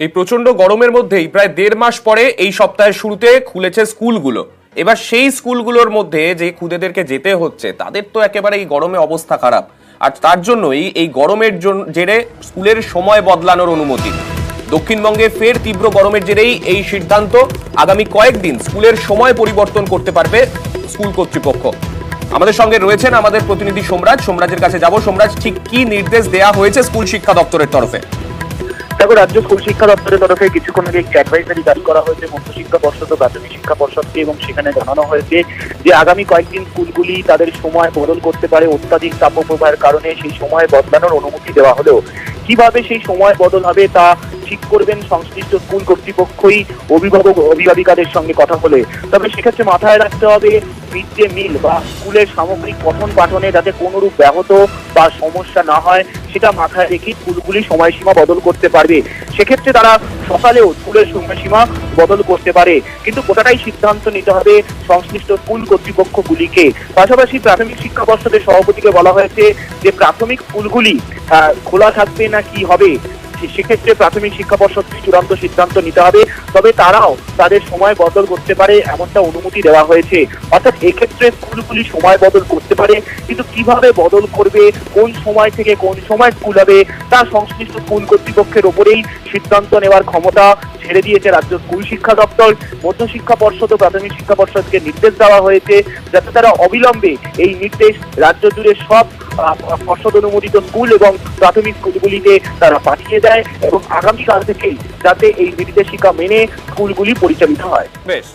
এই প্রচণ্ড গরমের মধ্যেই প্রায় দেড় মাস পরে এই সপ্তাহের শুরুতে খুলেছে স্কুলগুলো। এবার সেই স্কুলগুলোর মধ্যে যে খুদেদেরকে যেতে হচ্ছে, তাদের তো একেবারে এই গরমে অবস্থা খারাপ। আর তার জন্যই এই গরমের জেরে স্কুলের সময় বদলানোর অনুমতি। দক্ষিণবঙ্গে ফের তীব্র গরমের জেরেই এই সিদ্ধান্ত। আগামী কয়েকদিন স্কুলের সময় পরিবর্তন করতে পারবে স্কুল কর্তৃপক্ষ। আমাদের সঙ্গে রয়েছেন আমাদের প্রতিনিধি সোমরাজ। সোমরাজের কাছে যাব। সোমরাজ, ঠিক কি নির্দেশ দেয়া হয়েছে স্কুল শিক্ষা দপ্তরের তরফে? দেখো, রাজ্য স্কুল শিক্ষা দপ্তরের তরফে কিছুক্ষণ আগে একটি অ্যাডভাইজারি জারি করা হয়েছে। মধ্যশিক্ষা পর্ষদ ও প্রাথমিক শিক্ষা পর্ষদকে এবং সেখানে জানানো হয়েছে যে, আগামী কয়েকদিন স্কুলগুলি তাদের সময় বদল করতে পারে অত্যাধিক তাপপ্রবাহের কারণে। সেই সময় বদলানোর অনুমতি দেওয়া হলেও কীভাবে সেই সময় বদল হবে তা ঠিক করবেন, সংশ্লিষ্ট স্কুল কর্তৃপক্ষই অভিভাবক, অভিভাবিকাদের সঙ্গে কথা বলে। তবে সেক্ষেত্রে মাথায় রাখতে হবে মিড ডে মিল বা স্কুলের সামগ্রিক পঠন পাঠনে যাতে কোনোরূপ ব্যাহত বা সমস্যা না হয়, সেটা মাথায় রেখে স্কুলগুলি সময়সীমা বদল করতে পারবে। সেক্ষেত্রে তারা সকালেও স্কুলের সময়সীমা বদল করতে পারে। কিন্তু গোটাটাই সিদ্ধান্ত নিতে হবে সংশ্লিষ্ট স্কুল কর্তৃপক্ষগুলিকে। পাশাপাশি প্রাথমিক শিক্ষা পর্ষদের সভাপতিকে বলা হয়েছে যে, প্রাথমিক স্কুলগুলি খোলা থাকবে না কি হবে? সেক্ষেত্রে প্রাথমিক শিক্ষা পর্ষদকে চূড়ান্ত সিদ্ধান্ত নিতে হবে, তবে তারাও তাদের সময় বদল করতে পারে এমনটা অনুমতি দেওয়া হয়েছে। অর্থাৎ এক্ষেত্রে স্কুলগুলি সময় বদল করতে পারে, কিন্তু কীভাবে বদল করবে, কোন সময় থেকে কোন সময় স্কুল হবে, তা সংশ্লিষ্ট স্কুল কর্তৃপক্ষের ওপরেই সিদ্ধান্ত নেওয়ার ক্ষমতা ছেড়ে দিয়েছে রাজ্য স্কুল শিক্ষা দপ্তর। মধ্য শিক্ষা পর্ষদ ও প্রাথমিক শিক্ষা পর্ষদকে নির্দেশ দেওয়া হয়েছে যাতে তারা অবিলম্বে এই নির্দেশ রাজ্য জুড়ে সব পর্ষদ অনুমোদিত স্কুল এবং প্রাথমিক স্কুলগুলিতে তারা পাঠিয়ে দেয় এবং আগামীকাল থেকেই যাতে এই নির্দেশিকা মেনে স্কুলগুলি পরিচালিত হয়। বেশ।